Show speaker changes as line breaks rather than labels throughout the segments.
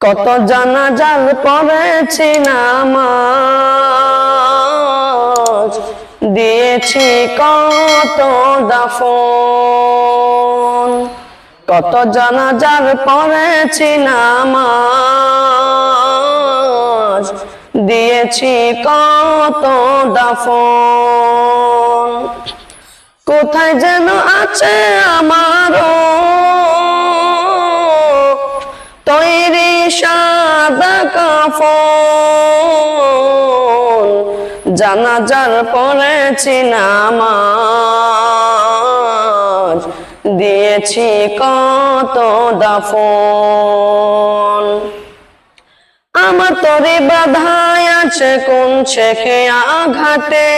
কত জানাজাল পড়েছি নামাজ, দিয়েছি কত দাফন। কত জানাজাল পড়েছি নামাজ, দিয়েছি কত দাফন। কোথায় যেন আছে আমারও কাফন, জানাজার পড়েছি নামাজ, দিয়েছি কত দাফন। আমার তরে বাধায় আছে কোন শেখে আঘাটে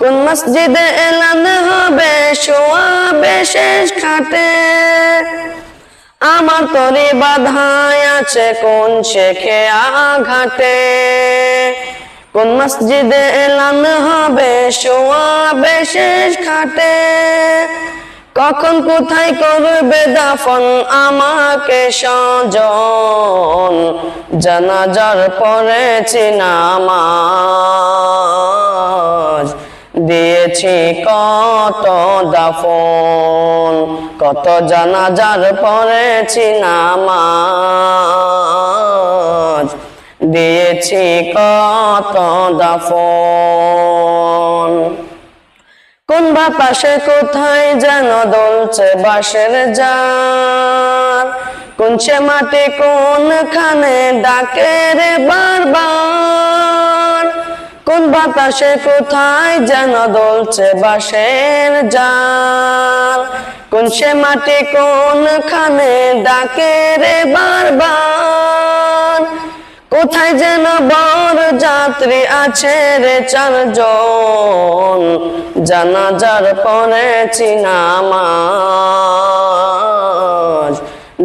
কোন মসজিদে এলান হবে শোয়াবে শেষ খাটে আমার তরে বাধায় আছে কোন শেখে আঘাটে কোন মসজিদে এলান হবে শোয়াবে শেষ খাটে কখন কোথায় করবে দাফন আমাকে সজন জানাজার পড়েছি নামাজ। দিয়েছি কত দাফন, কত জানাজার পড়েছি নামাজ। দিয়েছি কত দাফন। কোন বাতাসে কোথায় যেন দলছে বাসের যার কোন সে মাটি কোনখানে ডাকে রে বারবার? বাতাসে কোথায় যেন দলছে বাঁশের যার কোন সে মাটি কোনখানে ডাকে রে বারবার? কোথায় যেন বর যাত্রী আছে রে চারজন? জানাজার পড়েছি নামাজ